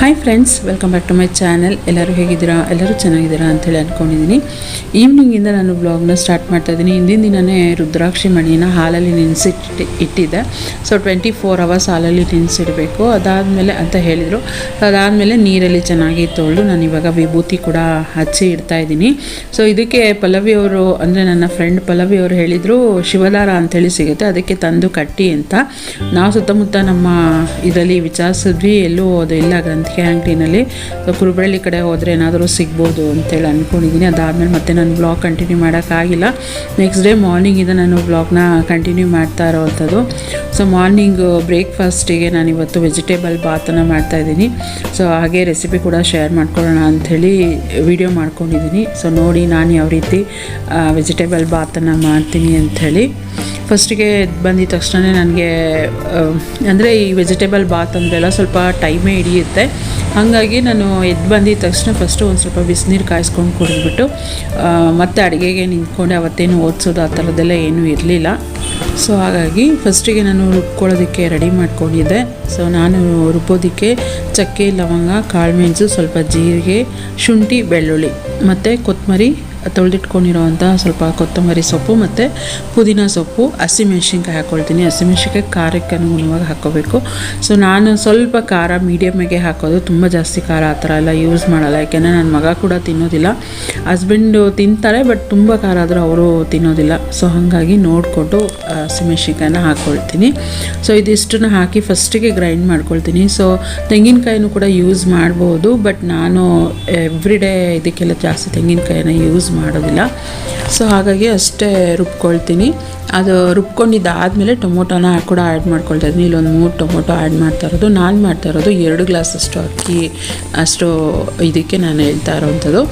Hi friends welcome back to my channel ಎಲ್ಲರೂ ಹೇಗಿದ್ದೀರಾ? ಎಲ್ಲರೂ ಚೆನ್ನಾಗಿದ್ದೀರಾ ಅಂತೇಳಿ ಅಂದ್ಕೊಂಡಿದ್ದೀನಿ ಈವ್ನಿಂಗಿಂದ ನಾನು ಬ್ಲಾಗ್ನ ಸ್ಟಾರ್ಟ್ ಮಾಡ್ತಾ ಇದ್ದೀನಿ ಹಿಂದಿನ ದಿನವೇ ರುದ್ರಾಕ್ಷಿ ಮಣಿನ ಹಾಲಲ್ಲಿ ನೆನೆಸಿಟ್ಟು ಇಟ್ಟಿದ್ದೆ. ಸೊ ಟ್ವೆಂಟಿ ಫೋರ್ ಅವರ್ಸ್ ಹಾಲಲ್ಲಿ ನೆನೆಸಿಡಬೇಕು. ಅದಾದಮೇಲೆ ಅಂತ ಹೇಳಿದರು. ಅದಾದಮೇಲೆ ನೀರಲ್ಲಿ ಚೆನ್ನಾಗಿ ತೊಳೆದು ನಾನು ಇವಾಗ ವಿಭೂತಿ ಕೂಡ ಹಚ್ಚಿ ಇಡ್ತಾ ಇದ್ದೀನಿ ಸೊ ಇದಕ್ಕೆ ಪಲ್ಲವಿ ಅವರು ಅಂದರೆ ನನ್ನ ಫ್ರೆಂಡ್ ಪಲ್ಲವಿ ಅವರು ಹೇಳಿದರು, ಶಿವದಾರ ಅಂಥೇಳಿ ಸಿಗುತ್ತೆ. ಅದಕ್ಕೆ ತಂದು ಕಟ್ಟಿ ಅಂತ. ನಾವು ಸುತ್ತಮುತ್ತ ನಮ್ಮ ಇದರಲ್ಲಿ ವಿಚಾರಿಸಿದ್ವಿ. ಎಲ್ಲೂ ಅದು ಇಲ್ಲ ಗ್ರಂಥಿಗೆ ಸೊ ಕುರುಬಳ್ಳಿ ಕಡೆ ಹೋದರೆ ಏನಾದರೂ ಸಿಗ್ಬೋದು ಅಂತೇಳಿ ಅಂದ್ಕೊಂಡಿದ್ದೀನಿ ಅದಾದಮೇಲೆ ಮತ್ತೆ ನಾನು ಬ್ಲಾಗ್ ಕಂಟಿನ್ಯೂ ಮಾಡೋಕ್ಕಾಗಿಲ್ಲ. ನೆಕ್ಸ್ಟ್ ಡೇ ಮಾರ್ನಿಂಗಿಂದ ನಾನು ಬ್ಲಾಗ್ನ ಕಂಟಿನ್ಯೂ ಮಾಡ್ತಾ ಇರೋವಂಥದ್ದು. ಸೊ ಮಾರ್ನಿಂಗ್ ಬ್ರೇಕ್ಫಾಸ್ಟಿಗೆ ನಾನು ಇವತ್ತು ವೆಜಿಟೇಬಲ್ ಬಾತನ್ನು ಮಾಡ್ತಾಯಿದ್ದೀನಿ ಸೊ ಹಾಗೆ ರೆಸಿಪಿ ಕೂಡ ಶೇರ್ ಮಾಡ್ಕೊಳ್ಳೋಣ ಅಂಥೇಳಿ ವಿಡಿಯೋ ಮಾಡ್ಕೊಂಡಿದ್ದೀನಿ. ಸೊ ನೋಡಿ ನಾನು ಯಾವ ರೀತಿ ವೆಜಿಟೇಬಲ್ ಬಾತನ್ನು ಮಾಡ್ತೀನಿ ಅಂಥೇಳಿ. ಫಸ್ಟಿಗೆ ಬಂದಿದ ತಕ್ಷಣ ನನಗೆ ಅಂದರೆ ಈ ವೆಜಿಟೇಬಲ್ ಬಾತ್ ಅಂದ್ರೆಲ್ಲ ಸ್ವಲ್ಪ ಟೈಮೇ ಹಿಡಿಯುತ್ತೆ. ಹಾಗಾಗಿ ನಾನು ಎದ್ದು ಬಂದಿದ ತಕ್ಷಣ ಫಸ್ಟು ಒಂದು ಸ್ವಲ್ಪ ಬಿಸಿನೀರು ಕಾಯಿಸ್ಕೊಂಡು ಕುಡಿದ್ಬಿಟ್ಟು ಮತ್ತೆ ಅಡುಗೆಗೆ ನಿಂತ್ಕೊಂಡೆ. ಅವತ್ತೇನು ಓದಿಸೋದು ಆ ಥರದ್ದೆಲ್ಲ ಏನೂ ಇರಲಿಲ್ಲ. ಸೊ ಹಾಗಾಗಿ ಫಸ್ಟಿಗೆ ನಾನು ರುಬ್ಕೊಳ್ಳೋದಕ್ಕೆ ರೆಡಿ ಮಾಡ್ಕೊಂಡಿದ್ದೆ. ಸೊ ನಾನು ರುಬ್ಬೋದಕ್ಕೆ ಚಕ್ಕೆ, ಲವಂಗ ಕಾಳುಮೆಣಸು ಸ್ವಲ್ಪ ಜೀರಿಗೆ, ಶುಂಠಿ, ಬೆಳ್ಳುಳ್ಳಿ, ಮತ್ತು ಕೊತ್ತಂಬರಿ ತೊಳೆದಿಟ್ಕೊಂಡಿರೋವಂಥ ಸ್ವಲ್ಪ ಕೊತ್ತಂಬರಿ ಸೊಪ್ಪು ಮತ್ತು ಪುದೀನ ಸೊಪ್ಪು ಹಸಿಮೆಣ್ಸಿನ್ಕಾಯಿ ಹಾಕ್ಕೊಳ್ತೀನಿ ಹಸಿಮೆಣ್ಸಿನ್ಕಾಯಿ ಖಾರಕ್ಕೆ ಅನುಗುಣವಾಗಿ ಹಾಕ್ಕೋಬೇಕು ಸೊ ನಾನು ಸ್ವಲ್ಪ ಖಾರ ಮೀಡಿಯಮ್ಗೆ ಹಾಕೋದು. ತುಂಬ ಜಾಸ್ತಿ ಖಾರ ಆ ಥರ ಎಲ್ಲ ಯೂಸ್ ಮಾಡಲ್ಲ. ಯಾಕೆಂದರೆ ನನ್ನ ಮಗ ಕೂಡ ತಿನ್ನೋದಿಲ್ಲ. ಹಸ್ಬೆಂಡು ತಿಂತಾರೆ ಬಟ್ ತುಂಬ ಖಾರ ಆದರೂ ಅವರು ತಿನ್ನೋದಿಲ್ಲ. ಸೊ ಹಾಗಾಗಿ ನೋಡಿಕೊಂಡು ಹಸಿಮೆಣ್ಸಿನ್ಕಾಯಿನ ಹಾಕ್ಕೊಳ್ತೀನಿ ಸೊ ಇದಿಷ್ಟನ್ನು ಹಾಕಿ ಫಸ್ಟಿಗೆ ಗ್ರೈಂಡ್ ಮಾಡ್ಕೊಳ್ತೀನಿ. ಸೊ ತೆಂಗಿನಕಾಯಿನೂ ಕೂಡ ಯೂಸ್ ಮಾಡ್ಬೋದು ಬಟ್ ನಾನು ಎವ್ರಿ ಡೇ ಇದಕ್ಕೆಲ್ಲ ಜಾಸ್ತಿ ತೆಂಗಿನಕಾಯಿನ ಯೂಸ್ ಮಾಡೋದಿಲ್ಲ. ಸೊ ಹಾಗಾಗಿ ಅಷ್ಟೇ ರುಬ್ಕೊಳ್ತೀನಿ. ಅದು ರುಬ್ಕೊಂಡಿದ್ದಾದಮೇಲೆ ಟೊಮೊಟೊನ ಕೂಡ ಆ್ಯಡ್ ಮಾಡ್ಕೊಳ್ತಾ ಇದ್ದೀನಿ. ಇಲ್ಲೊಂದು ಮೂರು ಟೊಮೊಟೊ ಆ್ಯಡ್ ಮಾಡ್ತಾ ಇರೋದು. ನಾನು ಮಾಡ್ತಾ ಇರೋದು ಎರಡು ಗ್ಲಾಸ್ ಅಷ್ಟು ಅಕ್ಕಿ, ಅಷ್ಟು ಇದಕ್ಕೆ ನಾನು ಹೇಳ್ತಾ ಇರೋವಂಥದ್ದು.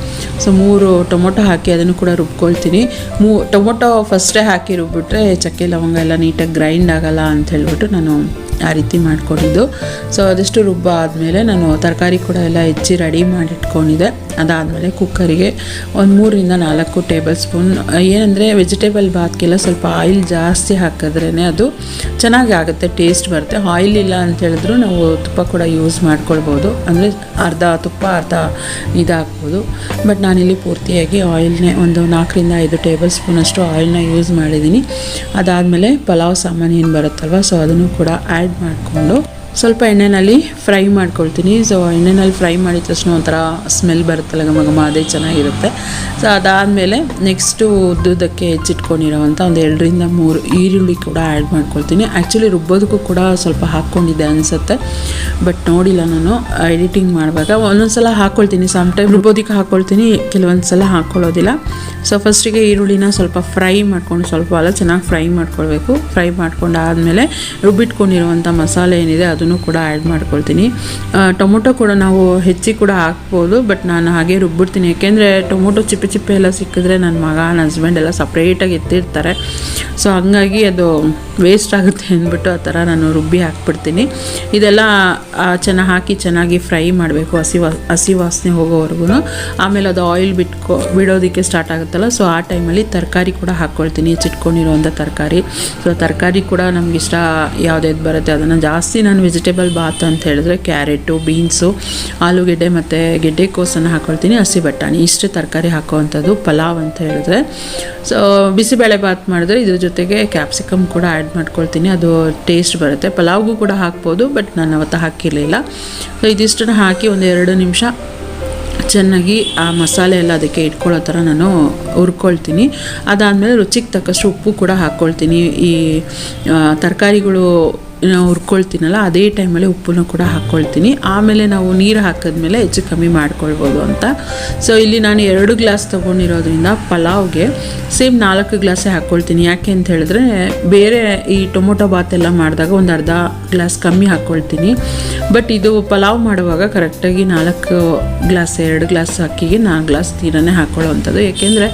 ಸೊ ಮೂರು ಟೊಮೊಟೊ ಹಾಕಿ ಅದನ್ನು ಕೂಡ ರುಬ್ಕೊಳ್ತೀನಿ. ಮೂ, ಟೊಮೊಟೊ ಫಸ್ಟೇ ಹಾಕಿ ರುಬ್ಬಿಟ್ರೆ ಚಕ್ಕೆ, ಲವಂಗ ಎಲ್ಲ ನೀಟಾಗಿ ಗ್ರೈಂಡ್ ಆಗಲ್ಲ ಅಂತ ಹೇಳ್ಬಿಟ್ಟು ನಾನು ಆ ರೀತಿ ಮಾಡಿಕೊಂಡಿದ್ದು. ಸೊ ಅದಷ್ಟು ರುಬ್ಬ ಆದಮೇಲೆ ನಾನು ತರಕಾರಿ ಕೂಡ ಎಲ್ಲ ಹೆಚ್ಚಿ ರೆಡಿ ಮಾಡಿಟ್ಕೊಂಡಿದ್ದೆ. ಅದಾದಮೇಲೆ ಕುಕ್ಕರಿಗೆ ಒಂದು ಮೂರರಿಂದ ನಾಲ್ಕು ಟೇಬಲ್ ಸ್ಪೂನ್ ಏನಂದರೆ ವೆಜಿಟೇಬಲ್ ಬಾತ್ಗೆಲ್ಲ ಸ್ವಲ್ಪ ಆಯಿಲ್ ಜಾಸ್ತಿ ಹಾಕಿದ್ರೇ ಅದು ಚೆನ್ನಾಗಿ ಆಗುತ್ತೆ ಟೇಸ್ಟ್ ಬರುತ್ತೆ. ಆಯಿಲ್ ಇಲ್ಲ ಅಂತ ಹೇಳಿದ್ರು ನಾವು ತುಪ್ಪ ಕೂಡ ಯೂಸ್ ಮಾಡ್ಕೊಳ್ಬೋದು. ಅಂದರೆ ಅರ್ಧ ತುಪ್ಪ, ಅರ್ಧ ಇದಾಗ್ಬೋದು ಬಟ್ ನಾನಿಲ್ಲಿ ಪೂರ್ತಿಯಾಗಿ ಆಯಿಲ್ನೇ ಒಂದು ನಾಲ್ಕರಿಂದ ಐದು ಟೇಬಲ್ ಸ್ಪೂನಷ್ಟು ಆಯಿಲ್ನ ಯೂಸ್ ಮಾಡಿದ್ದೀನಿ. ಅದಾದಮೇಲೆ ಪಲಾವ್ ಸಾಮಾನು ಏನು ಬರುತ್ತಲ್ವ ಸೊ ಅದನ್ನು ಕೂಡ ಆ್ಯಡ್ ಮಾಡಿಕೊಂಡು ಸ್ವಲ್ಪ ಎಣ್ಣೆಯಲ್ಲಿ ಫ್ರೈ ಮಾಡ್ಕೊಳ್ತೀನಿ. ಸೊ ಎಣ್ಣೆನಲ್ಲಿ ಫ್ರೈ ಮಾಡಿದ ತಕ್ಷಣ ಒಂಥರ ಸ್ಮೆಲ್ ಬರುತ್ತಲ್ಲ ಮಗಮ ಅದೇ ಚೆನ್ನಾಗಿರುತ್ತೆ. ಸೊ ಅದಾದಮೇಲೆ ನೆಕ್ಸ್ಟು ಉದ್ದುದಕ್ಕೆ ಹೆಚ್ಚಿಟ್ಕೊಂಡಿರೋವಂಥ ಒಂದು ಎರಡರಿಂದ ಮೂರು ಈರುಳ್ಳಿ ಕೂಡ ಆ್ಯಡ್ ಮಾಡ್ಕೊಳ್ತೀನಿ. ಆ್ಯಕ್ಚುಲಿ ರುಬ್ಬೋದಕ್ಕೂ ಕೂಡ ಸ್ವಲ್ಪ ಹಾಕ್ಕೊಂಡಿದ್ದೆ ಅನಿಸುತ್ತೆ. ಬಟ್ ನೋಡಿಲ್ಲ ನಾನು ಎಡಿಟಿಂಗ್ ಮಾಡುವಾಗ ಒಂದೊಂದು ಸಲ ಹಾಕ್ಕೊಳ್ತೀನಿ ಸಮ್ ಟೈಮ್ ರುಬ್ಬೋದಕ್ಕೆ ಹಾಕ್ಕೊಳ್ತೀನಿ ಕೆಲವೊಂದು ಸಲ ಹಾಕ್ಕೊಳ್ಳೋದಿಲ್ಲ ಸೊ ಫಸ್ಟಿಗೆ ಈರುಳ್ಳಿನ ಸ್ವಲ್ಪ ಫ್ರೈ ಮಾಡ್ಕೊಂಡು ಸ್ವಲ್ಪ ಅಲ್ಲ, ಚೆನ್ನಾಗಿ ಫ್ರೈ ಮಾಡ್ಕೊಳ್ಬೇಕು. ಫ್ರೈ ಮಾಡ್ಕೊಂಡು ಆದಮೇಲೆ ರುಬ್ಬಿಟ್ಕೊಂಡಿರುವಂಥ ಮಸಾಲೆ ಏನಿದೆ ಅದನ್ನು ಕೂಡ ಆ್ಯಡ್ ಮಾಡ್ಕೊಳ್ತೀನಿ. ಟೊಮೊಟೊ ಕೂಡ ನಾವು ಹೆಚ್ಚಿ ಕೂಡ ಹಾಕ್ಬೋದು ಬಟ್ ನಾನು ಹಾಗೆ ರುಬ್ಬಿಡ್ತೀನಿ. ಯಾಕೆಂದರೆ ಟೊಮೊಟೊ ಚಿಪ್ಪೆ ಚಿಪ್ಪೆ ಎಲ್ಲ ಸಿಕ್ಕಿದ್ರೆ ನನ್ನ ಮಗ ನನ್ನ ಹಸ್ಬೆಂಡ್ ಎಲ್ಲ ಸಪ್ರೇಟಾಗಿ ಎತ್ತಿರ್ತಾರೆ. ಸೊ ಹಂಗಾಗಿ ಅದು ವೇಸ್ಟ್ ಆಗುತ್ತೆ ಅಂದ್ಬಿಟ್ಟು ಆ ಥರ ನಾನು ರುಬ್ಬಿ ಹಾಕ್ಬಿಡ್ತೀನಿ. ಇದೆಲ್ಲ ಚೆನ್ನಾಗಿ ಹಾಕಿ ಚೆನ್ನಾಗಿ ಫ್ರೈ ಮಾಡಬೇಕು ಹಸಿ ವಾ, ಹಸಿ ವಾಸನೆ ಹೋಗೋವರೆಗೂ ಆಮೇಲೆ ಅದು ಆಯಿಲ್ ಬಿಟ್ಕೊ, ಬಿಡೋದಕ್ಕೆ ಸ್ಟಾರ್ಟ್ ಆಗುತ್ತಲ್ಲ ಸೊ ಆ ಟೈಮಲ್ಲಿ ತರಕಾರಿ ಕೂಡ ಹಾಕ್ಕೊಳ್ತೀನಿ ಚಿಟ್ಕೊಂಡಿರೋವಂಥ ತರಕಾರಿ. ಸೊ ತರಕಾರಿ ಕೂಡ ನಮಗಿಷ್ಟ ಯಾವುದ್ಯಾವ್ದು ಬರುತ್ತೆ ಅದನ್ನು ಜಾಸ್ತಿ ನಾನು ವೆಜಿಟೇಬಲ್ ಬಾತ್ ಅಂತ ಹೇಳಿದ್ರೆ ಕ್ಯಾರೆಟು, ಬೀನ್ಸು, ಆಲೂಗೆಡ್ಡೆ ಮತ್ತು ಗೆಡ್ಡೆಕೋಸನ್ನು ಹಾಕ್ಕೊಳ್ತೀನಿ ಹಸಿ ಬಟಾಣಿ. ಇಷ್ಟು ತರಕಾರಿ ಹಾಕೋವಂಥದ್ದು ಪಲಾವ್ ಅಂತ ಹೇಳಿದ್ರೆ. ಸೊ ಬಿಸಿಬೇಳೆ ಬಾತ್ ಮಾಡಿದ್ರೆ ಇದ್ರ ಜೊತೆಗೆ ಕ್ಯಾಪ್ಸಿಕಮ್ ಕೂಡ ಆ್ಯಡ್ ಮಾಡ್ಕೊಳ್ತೀನಿ. ಅದು ಟೇಸ್ಟ್ ಬರುತ್ತೆ. ಪಲಾವ್ಗೂ ಕೂಡ ಹಾಕ್ಬೋದು ಬಟ್ ನಾನು ಅವತ್ತು ಹಾಕಿರಲಿಲ್ಲ. ಸೊ ಇದಿಷ್ಟನ್ನು ಹಾಕಿ ಒಂದು ಎರಡು ನಿಮಿಷ ಚೆನ್ನಾಗಿ ಆ ಮಸಾಲೆ ಎಲ್ಲ ಅದಕ್ಕೆ ಇಟ್ಕೊಳ್ಳೋ ಥರ ನಾನು ಹುರ್ಕೊಳ್ತೀನಿ. ಅದಾದಮೇಲೆ ರುಚಿಗೆ ತಕ್ಕಷ್ಟು ಉಪ್ಪು ಕೂಡ ಹಾಕ್ಕೊಳ್ತೀನಿ. ಈ ತರಕಾರಿಗಳು ಹುರ್ಕೊಳ್ತೀನಲ್ಲ, ಅದೇ ಟೈಮಲ್ಲಿ ಉಪ್ಪನ್ನು ಕೂಡ ಹಾಕ್ಕೊಳ್ತೀನಿ ಆಮೇಲೆ ನಾವು ನೀರು ಹಾಕಿದ್ಮೇಲೆ ಹೆಚ್ಚು ಕಮ್ಮಿ ಮಾಡ್ಕೊಳ್ಬೋದು ಅಂತ. ಸೊ ಇಲ್ಲಿ ನಾನು ಎರಡು ಗ್ಲಾಸ್ ತೊಗೊಂಡಿರೋದ್ರಿಂದ ಪಲಾವ್ಗೆ ಸೇಮ್ ನಾಲ್ಕು ಗ್ಲಾಸೇ ಹಾಕ್ಕೊಳ್ತೀನಿ ಯಾಕೆ ಅಂತ ಹೇಳಿದ್ರೆ, ಬೇರೆ ಈ ಟೊಮೊಟೊ ಬಾತ್ ಎಲ್ಲ ಮಾಡಿದಾಗ ಒಂದು ಅರ್ಧ ಗ್ಲಾಸ್ ಕಮ್ಮಿ ಹಾಕ್ಕೊಳ್ತೀನಿ ಬಟ್ ಇದು ಪಲಾವ್ ಮಾಡುವಾಗ ಕರೆಕ್ಟಾಗಿ ನಾಲ್ಕು ಗ್ಲಾಸ್, ಎರಡು ಗ್ಲಾಸ್ ಅಕ್ಕಿಗೆ ನಾಲ್ಕು ಗ್ಲಾಸ್ ನೀರನ್ನೇ ಹಾಕ್ಕೊಳ್ಳೋವಂಥದ್ದು ಏಕೆಂದರೆ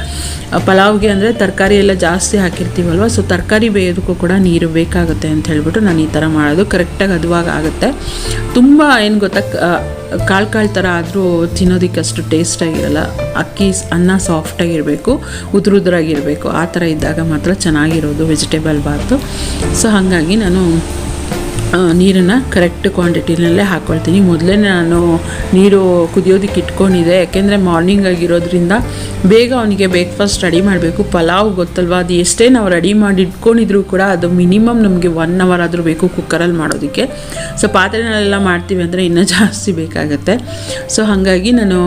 ಪಲಾವ್ಗೆ ಅಂದರೆ ತರಕಾರಿ ಎಲ್ಲ ಜಾಸ್ತಿ ಹಾಕಿರ್ತೀವಲ್ವ ಸೊ ತರಕಾರಿ ಬೇಯೋದಕ್ಕೂ ಕೂಡ ನೀರು ಬೇಕಾಗುತ್ತೆ ಅಂತ ಹೇಳ್ಬಿಟ್ಟು ನಾನು ಈ ಥರ ಮಾಡೋದು ಕರೆಕ್ಟಾಗಿ ಅದುವಾಗ ಆಗುತ್ತೆ. ತುಂಬ ಏನು ಗೊತ್ತಾ ಕಾಳು ಕಾಳು ಥರ ಆದರೂ ತಿನ್ನೋದಕ್ಕೆ ಅಷ್ಟು ಟೇಸ್ಟಾಗಿರಲ್ಲ ಅಕ್ಕಿ ಅನ್ನ ಸಾಫ್ಟಾಗಿರಬೇಕು ಉದುರು ಉದುರಾಗಿರಬೇಕು ಆ ಥರ ಇದ್ದಾಗ ಮಾತ್ರ ಚೆನ್ನಾಗಿರೋದು ವೆಜಿಟೇಬಲ್ ಬಾತು. ಸೊ ಹಾಗಾಗಿ ನಾನು ನೀರನ್ನು ಕರೆಕ್ಟ್ ಕ್ವಾಂಟಿಟಿನಲ್ಲೇ ಹಾಕ್ಕೊಳ್ತೀನಿ ಮೊದಲೇ ನಾನು ನೀರು ಕುದಿಯೋದಕ್ಕೆ ಇಟ್ಕೊಂಡಿದ್ದೆ. ಯಾಕೆಂದರೆ ಮಾರ್ನಿಂಗ್ ಆಗಿರೋದ್ರಿಂದ ಬೇಗ ಅವನಿಗೆ ಬ್ರೇಕ್ಫಾಸ್ಟ್ ರೆಡಿ ಮಾಡಬೇಕು. ಪಲಾವ್ ಗೊತ್ತಲ್ವಾ? ಅದು ಎಷ್ಟೇ ನಾವು ರೆಡಿ ಮಾಡಿ ಇಟ್ಕೊಂಡಿದ್ರು ಕೂಡ ಅದು ಮಿನಿಮಮ್ ನಮಗೆ ಒನ್ ಅವರ್ ಆದರೂ ಬೇಕು ಕುಕ್ಕರಲ್ಲಿ ಮಾಡೋದಕ್ಕೆ. ಸೊ ಪಾತ್ರೆನಲ್ಲೆಲ್ಲ ಮಾಡ್ತೀವಿ ಅಂದರೆ ಇನ್ನೂ ಜಾಸ್ತಿ ಬೇಕಾಗುತ್ತೆ. ಸೊ ಹಾಗಾಗಿ ನಾನು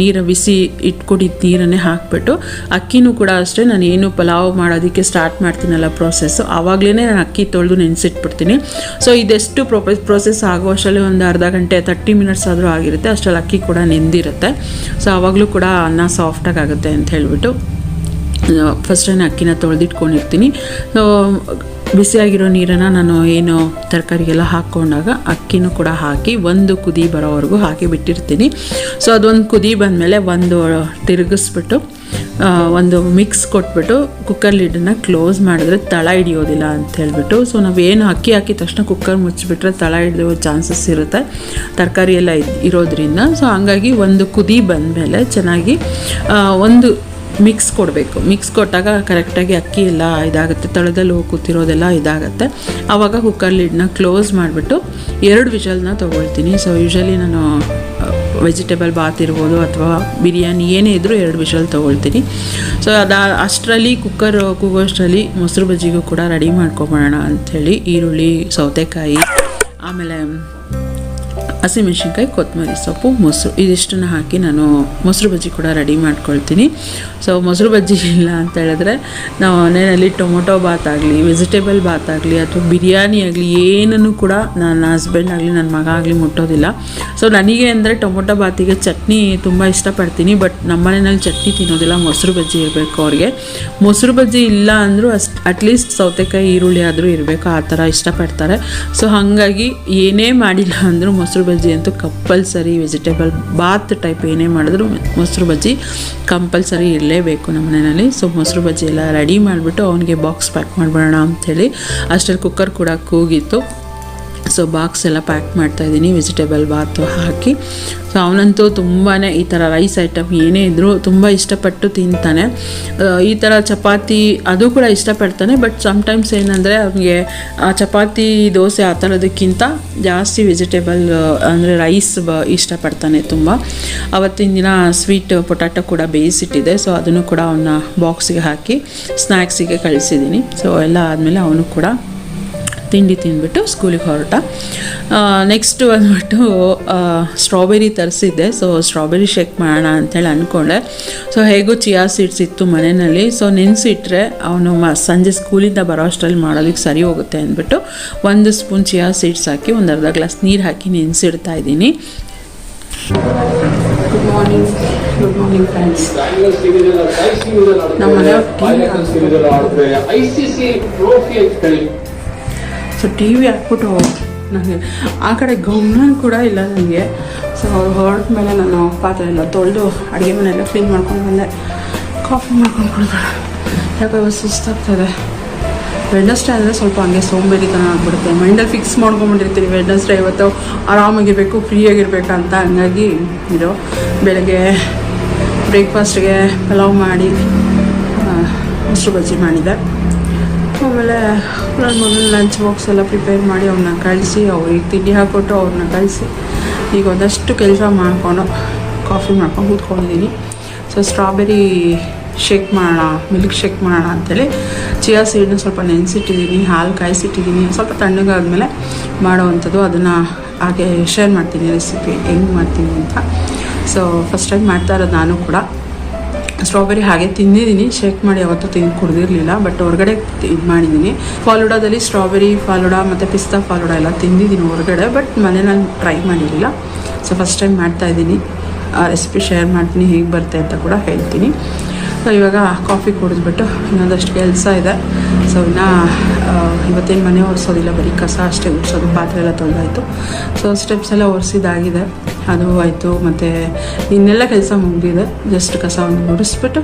ನೀರು ಬಿಸಿ ಇಟ್ಕೊಂಡಿದ್ದ ನೀರನ್ನೇ ಹಾಕಿಬಿಟ್ಟು ಅಕ್ಕಿನೂ ಕೂಡ ಅಷ್ಟೇ ನಾನು ಏನು ಪಲಾವ್ ಮಾಡೋದಕ್ಕೆ ಸ್ಟಾರ್ಟ್ ಮಾಡ್ತೀನಲ್ಲ ಪ್ರೊಸೆಸ್ಸು ಆವಾಗಲೇ ನಾನು ಅಕ್ಕಿ ತೊಳೆದು ನೆನೆಸಿಟ್ಬಿಡ್ತೀನಿ. ಸೊ ಇದೆಷ್ಟು ಪ್ರೊಪೆಸ್ ಪ್ರೋಸೆಸ್ ಆಗೋ ಅಷ್ಟರಲ್ಲಿ ಒಂದು ಅರ್ಧ ಗಂಟೆ ತರ್ಟಿ ಮಿನಿಟ್ಸ್ ಆದರೂ ಆಗಿರುತ್ತೆ. ಅಷ್ಟರಲ್ಲಿ ಅಕ್ಕಿ ಕೂಡ ನೆಂದಿರುತ್ತೆ. ಸೊ ಆವಾಗಲೂ ಕೂಡ ಅನ್ನ ಸಾಫ್ಟಾಗಿ ಆಗುತ್ತೆ ಅಂತ ಹೇಳಿಬಿಟ್ಟು ನಾನು ಅಕ್ಕಿನ ತೊಳೆದಿಟ್ಕೊಂಡಿರ್ತೀನಿ. ಸೊ ಬಿಸಿಯಾಗಿರೋ ನೀರನ್ನು ನಾನು ಏನು ತರಕಾರಿಗೆಲ್ಲ ಹಾಕ್ಕೊಂಡಾಗ ಅಕ್ಕಿನೂ ಕೂಡ ಹಾಕಿ ಒಂದು ಕುದಿ ಬರೋವರೆಗೂ ಹಾಕಿ ಬಿಟ್ಟಿರ್ತೀನಿ. ಸೊ ಅದೊಂದು ಕುದಿ ಬಂದಮೇಲೆ ಒಂದು ತಿರುಗಿಸ್ಬಿಟ್ಟು ಒಂದು ಮಿಕ್ಸ್ ಕೊಟ್ಬಿಟ್ಟು ಕುಕ್ಕರ್ ಲಿಡನ್ನು ಕ್ಲೋಸ್ ಮಾಡಿದ್ರೆ ತಳ ಹಿಡಿಯೋದಿಲ್ಲ ಅಂತ ಹೇಳ್ಬಿಟ್ಟು. ಸೊ ನಾವೇನು ಅಕ್ಕಿ ಹಾಕಿದ ತಕ್ಷಣ ಕುಕ್ಕರ್ ಮುಚ್ಚಿಬಿಟ್ರೆ ತಳ ಹಿಡಿಯೋ ಚಾನ್ಸಸ್ ಇರುತ್ತೆ. ತರಕಾರಿ ಎಲ್ಲ ಇರೋದ್ರಿಂದ. ಸೊ ಹಂಗಾಗಿ ಒಂದು ಕುದಿ ಬಂದಮೇಲೆ ಚೆನ್ನಾಗಿ ಒಂದು ಮಿಕ್ಸ್ ಕೊಡಬೇಕು. ಮಿಕ್ಸ್ ಕೊಟ್ಟಾಗ ಕರೆಕ್ಟಾಗಿ ಅಕ್ಕಿ ಎಲ್ಲ ಇದಾಗುತ್ತೆ. ತಳದಲ್ಲಿ ಹೋಗಿ ಕೂತಿರೋದೆಲ್ಲ ಇದಾಗುತ್ತೆ. ಆವಾಗ ಕುಕ್ಕರ್ ಲಿಡ್ನ ಕ್ಲೋಸ್ ಮಾಡಿಬಿಟ್ಟು ಎರಡು ವಿಷಲ್ನ ತೊಗೊಳ್ತೀನಿ. ಸೊ ಯೂಶಲಿ ನಾನು ವೆಜಿಟೇಬಲ್ ಬಾತ್ ಇರ್ಬೋದು ಅಥವಾ ಬಿರಿಯಾನಿ ಏನೇ ಇದ್ದರೂ ಎರಡು ವಿಷಲ್ ತೊಗೊಳ್ತೀನಿ. ಸೊ ಅದು ಅಷ್ಟರಲ್ಲಿ ಕುಕ್ಕರ್ ಕೂಗೋಷ್ಟರಲ್ಲಿ ಮೊಸರು ಬಜ್ಜಿಗೂ ಕೂಡ ರೆಡಿ ಮಾಡ್ಕೊಬೋಣ ಅಂಥೇಳಿ ಈರುಳ್ಳಿ, ಸೌತೆಕಾಯಿ, ಆಮೇಲೆ ಹಸಿಮೆಣ್ಸಿನ್ಕಾಯಿ ಕೊತ್ತಂಬರಿ ಸೊಪ್ಪು, ಮೊಸರು. ಇದಿಷ್ಟನ್ನು ಹಾಕಿ ನಾನು ಮೊಸರು ಬಜ್ಜಿ ಕೂಡ ರೆಡಿ ಮಾಡ್ಕೊಳ್ತೀನಿ. ಸೊ ಮೊಸರು ಬಜ್ಜಿ ಇಲ್ಲ ಅಂತ ಹೇಳಿದ್ರೆ ನಾವು ಮನೆಯಲ್ಲಿ ಟೊಮೊಟೊ ಬಾತ್ ಆಗಲಿ, ವೆಜಿಟೇಬಲ್ ಬಾತ್ ಆಗಲಿ ಅಥವಾ ಬಿರಿಯಾನಿ ಆಗಲಿ, ಏನನ್ನು ಕೂಡ ನನ್ನ ಹಸ್ಬೆಂಡ್ ಆಗಲಿ, ನನ್ನ ಮಗ ಆಗಲಿ ಮುಟ್ಟೋದಿಲ್ಲ. ಸೊ ನನಗೆ ಅಂದರೆ ಟೊಮೊಟೊ ಬಾತಿಗೆ ಚಟ್ನಿ ತುಂಬ ಇಷ್ಟಪಡ್ತೀನಿ, ಬಟ್ ನಮ್ಮ ಮನೆಯಲ್ಲಿ ಚಟ್ನಿ ತಿನ್ನೋದಿಲ್ಲ, ಮೊಸರು ಬಜ್ಜಿ ಇರಬೇಕು ಅವ್ರಿಗೆ. ಮೊಸರು ಬಜ್ಜಿ ಇಲ್ಲ ಅಂದರೂ ಅಷ್ಟು ಅಟ್ಲೀಸ್ಟ್ ಸೌತೆಕಾಯಿ, ಈರುಳ್ಳಿ ಆದರೂ ಇರಬೇಕು, ಆ ಥರ ಇಷ್ಟಪಡ್ತಾರೆ. ಸೊ ಹಾಗಾಗಿ ಏನೇ ಮಾಡಿಲ್ಲ ಅಂದರೂ ಮೊಸರು ಅಂತೂ ಕಂಪಲ್ಸರಿ ವೆಜಿಟೇಬಲ್ ಬಾತ್ ಟೈಪ್ ಏನೇ ಮಾಡಿದ್ರು ಮೊಸರು ಬಜ್ಜಿ ಕಂಪಲ್ಸರಿ ಇರಲೇಬೇಕು ನಮ್ಮ ಮನೆಯಲ್ಲಿ. ಸೊ, ಮೊಸರು ಬಜ್ಜಿ ಎಲ್ಲ ರೆಡಿ ಮಾಡಿಬಿಟ್ಟು ಅವನಿಗೆ ಬಾಕ್ಸ್ ಪ್ಯಾಕ್ ಮಾಡಿಬಿಡೋಣ ಅಂಥೇಳಿ ಅಷ್ಟರಲ್ಲಿ ಕುಕ್ಕರ್ ಕೂಡ ಕೂಗಿತ್ತು. ಸೊ ಬಾಕ್ಸ್ ಎಲ್ಲ ಪ್ಯಾಕ್ ಮಾಡ್ತಾಯಿದ್ದೀನಿ ವೆಜಿಟೇಬಲ್ ಬಾತು ಹಾಕಿ. ಸೊ ಅವನಂತೂ ತುಂಬಾ ಈ ಥರ ರೈಸ್ ಐಟಮ್ ಏನೇ ಇದ್ದರೂ ತುಂಬ ಇಷ್ಟಪಟ್ಟು ತಿಂತಾನೆ. ಈ ಥರ ಚಪಾತಿ ಅದು ಕೂಡ ಇಷ್ಟಪಡ್ತಾನೆ ಬಟ್ ಸಮ್ಟೈಮ್ಸ್ ಏನಂದರೆ ಅವನಿಗೆ ಚಪಾತಿ, ದೋಸೆ ಆ ಥರದಕ್ಕಿಂತ ಜಾಸ್ತಿ ವೆಜಿಟೇಬಲ್ ಅಂದರೆ ರೈಸ್ ಬ ಇಷ್ಟಪಡ್ತಾನೆ ತುಂಬ. ಅವತ್ತಿನ ದಿನ ಸ್ವೀಟ್ ಪೊಟ್ಯಾಟೊ ಕೂಡ ಬೇಯಿಸಿಟ್ಟಿದೆ ಸೊ ಅದನ್ನು ಕೂಡ ಅವನ್ನ ಬಾಕ್ಸಿಗೆ ಹಾಕಿ ಸ್ನ್ಯಾಕ್ಸಿಗೆ ಕಳಿಸಿದ್ದೀನಿ. ಸೊ ಎಲ್ಲ ಆದಮೇಲೆ ಅವನು ಕೂಡ ತಿಂಡಿ ತಿಂದ್ಬಿಟ್ಟು ಸ್ಕೂಲಿಗೆ ಹೊರಟ. ನೆಕ್ಸ್ಟ್ ಬಂದ್ಬಿಟ್ಟು ಸ್ಟ್ರಾಬೆರಿ ತರಿಸಿದ್ದೆ. ಸೊ ಸ್ಟ್ರಾಬೆರಿ ಶೇಕ್ ಮಾಡೋಣ ಅಂತೇಳಿ ಅಂದ್ಕೊಂಡೆ. ಸೊ ಹೇಗೂ ಚಿಯಾ ಸೀಡ್ಸ್ ಇತ್ತು ಮನೆಯಲ್ಲಿ. ಸೊ ನೆನೆಸಿಟ್ರೆ ಅವನು ಮ ಸಂಜೆ ಸ್ಕೂಲಿಂದ ಬರೋ ಅಷ್ಟರಲ್ಲಿ ಮಾಡೋದಕ್ಕೆ ಸರಿ ಹೋಗುತ್ತೆ ಅಂದ್ಬಿಟ್ಟು ಒಂದು ಸ್ಪೂನ್ ಚಿಯಾ ಸೀಡ್ಸ್ ಹಾಕಿ ಒಂದು ಅರ್ಧ ಗ್ಲಾಸ್ ನೀರು ಹಾಕಿ ನೆನೆಸಿಡ್ತಾ ಇದ್ದೀನಿ. Good morning good morning friends ನಮ್ಮ ಸೊ ಟಿ ವಿ ಹಾಕ್ಬಿಟ್ಟು ನನಗೆ ಆ ಕಡೆ ಗಮನ ಕೂಡ ಇಲ್ಲ ನನಗೆ. ಸೊ ಅವ್ರು ಹೊರಟ ಮೇಲೆ ನಾನು ಪಾತ್ರೆ ಎಲ್ಲ ತೊಳೆದು ಅಡುಗೆ ಮನೆಯೆಲ್ಲ ಕ್ಲೀನ್ ಮಾಡ್ಕೊಂಡು ಬಂದೆ. ಕಾಫಿ ಮಾಡ್ಕೊಂಡು ಕುಡಿದ್ರೆ ಯಾಕೋ ಇವತ್ತು ಸುಸ್ತಾಗ್ತದೆ ವೆಡ್ನಸ್ಡೇ ಅಂದರೆ ಸ್ವಲ್ಪ ಹಂಗೆ ಸೋಂಬೇರಿತನ ಆಗ್ಬಿಡುತ್ತೆ. ಮೈಂಡಲ್ಲಿ ಫಿಕ್ಸ್ ಮಾಡ್ಕೊಂಬಿಟ್ಟಿರ್ತೀನಿ ವೆಡ್ನಸ್ಡೇ ಇವತ್ತು ಆರಾಮಾಗಿರಬೇಕು ಫ್ರೀಯಾಗಿರ್ಬೇಕಂತ ಹಂಗಾಗಿ ಇದು ಬೆಳಗ್ಗೆ ಬ್ರೇಕ್ಫಾಸ್ಟ್ಗೆ ಪಲಾವ್ ಮಾಡಿ ಮೊಸರು ಬಜ್ಜಿ ಮಾಡಿದೆ ನನ್ನ ಮೊದಲು ಲಂಚ್ ಬಾಕ್ಸ್ ಎಲ್ಲ ಪ್ರಿಪೇರ್ ಮಾಡಿ ಅವ್ರನ್ನ ಕಳಿಸಿ ಅವ್ರಿಗೆ ತಿಂಡಿ ಹಾಕ್ಕೊಟ್ಟು ಅವ್ರನ್ನ ಕಳಿಸಿ. ಈಗ ಒಂದಷ್ಟು ಕೆಲಸ ಮಾಡಿಕೊಂಡು ಕಾಫಿ ಮಾಡ್ಕೊಂಡು ಕೂತ್ಕೊಂಡಿದ್ದೀನಿ ಸೊ ಸ್ಟ್ರಾಬೆರಿ ಶೇಕ್ ಮಾಡೋಣ ಮಿಲ್ಕ್ ಶೇಕ್ ಮಾಡೋಣ ಅಂತೇಳಿ ಚಿಯಾ ಸೀಡ್ನ ಸ್ವಲ್ಪ ನೆನೆಸಿಟ್ಟಿದ್ದೀನಿ ಹಾಲು ಕಾಯಿಸಿಟ್ಟಿದ್ದೀನಿ ಸ್ವಲ್ಪ ತಣ್ಣಗಾದಮೇಲೆ ಮಾಡೋವಂಥದ್ದು. ಅದನ್ನು ಹಾಗೆ ಶೇರ್ ಮಾಡ್ತೀನಿ ರೆಸಿಪಿ ಹೆಂಗೆ ಮಾಡ್ತೀನಿ ಅಂತ. ಸೊ ಫಸ್ಟ್ ಟೈಮ್ ಮಾಡ್ತಾ ಇರೋದು ನಾನು ಕೂಡ. ಸ್ಟ್ರಾಬೆರಿ ಹಾಗೆ ತಿಂದಿದ್ದೀನಿ. ಶೇಕ್ ಮಾಡಿ ಯಾವತ್ತೂ ತಿಂದು ಕುಡಿದಿರಲಿಲ್ಲ ಬಟ್ ಹೊರಗಡೆ ಇದು ಮಾಡಿದ್ದೀನಿ. ಫಾಲುಡಾದಲ್ಲಿ ಸ್ಟ್ರಾಬೆರಿ, ಫಾಲುಡಾ ಮತ್ತು ಪಿಸ್ತಾ ಫಾಲುಡಾ ಎಲ್ಲ ತಿಂದಿದ್ದೀನಿ ಹೊರಗಡೆ ಬಟ್ ಮನೆಯಲ್ಲಿ ಟ್ರೈ ಮಾಡಿರಲಿಲ್ಲ. ಸೊ ಫಸ್ಟ್ ಟೈಮ್ ಮಾಡ್ತಾ ಆ ರೆಸಿಪಿ ಶೇರ್ ಮಾಡ್ತೀನಿ, ಹೇಗೆ ಬರುತ್ತೆ ಅಂತ ಕೂಡ ಹೇಳ್ತೀನಿ. ಸೊ ಇವಾಗ ಕಾಫಿ ಕುಡಿದ್ಬಿಟ್ಟು ಇನ್ನೊಂದಷ್ಟು ಕೆಲಸ ಇದೆ. ಸೊ ಇನ್ನು ಇವತ್ತೇನು ಮನೆ ಒರೆಸೋದಿಲ್ಲ, ಬರೀ ಕಸ ಅಷ್ಟೇ ಗುಡಿಸೋದು ಪಾತ್ರೆ ಎಲ್ಲ ತೊಳೆದಾಯಿತು. ಸೊ ಸ್ಟೆಪ್ಸ್ ಎಲ್ಲ ಒರೆಸಿದಾಗಿದೆ ಅದು ಆಯಿತು ಮತ್ತು ಇನ್ನೆಲ್ಲ ಕೆಲಸ ಮುಗಿದಿದೆ. ಜಸ್ಟ್ ಕಸ ಒಂದು ಗುಡಿಸ್ಬಿಟ್ಟು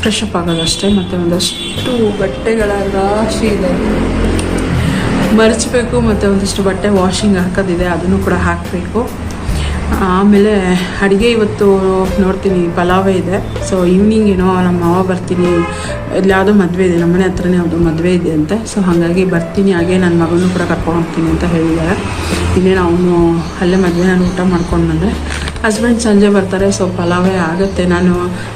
ಫ್ರೆಶ್ ಅಪ್ ಆಗೋದಷ್ಟೇ ಮತ್ತು ಒಂದಷ್ಟು ಬಟ್ಟೆಗಳ ರಾಶಿ ಇದೆ. ಮರಚಬೇಕು. ಮತ್ತು ಒಂದಷ್ಟು ಬಟ್ಟೆ ವಾಷಿಂಗ್ ಹಾಕೋದಿದೆ. ಅದನ್ನು ಕೂಡ ಹಾಕಬೇಕು. ಆಮೇಲೆ ಅಡುಗೆ ಇವತ್ತು ನೋಡ್ತೀನಿ, ಪಲಾವೇ ಇದೆ. ಸೊ ಈವ್ನಿಂಗ್ ಏನೋ ನಮ್ಮ ಮಾವ ಬರ್ತೀನಿ. ಇಲ್ಲಿ ಯಾವುದೋ ಮದುವೆ ಇದೆ, ನಮ್ಮನೆ ಹತ್ರನೇ ಯಾವುದೋ ಮದುವೆ ಇದೆ ಅಂತ. ಸೊ ಹಾಗಾಗಿ ಬರ್ತೀನಿ, ಹಾಗೆ ನನ್ನ ಮಗನೂ ಕೂಡ ಕರ್ಕೊಂಡು ಹೋಗ್ತೀನಿ ಅಂತ ಹೇಳಿದ್ದಾರೆ ಇನ್ನೇನು ಅವನು ಅಲ್ಲೇ ನಾನು ಊಟ ಮಾಡ್ಕೊಂಡು ಬಂದರೆ ಹಸ್ಬೆಂಡ್ ಸಂಜೆ ಬರ್ತಾರೆ ಸೊ ಪಲಾವೇ ಆಗುತ್ತೆ. ನಾನು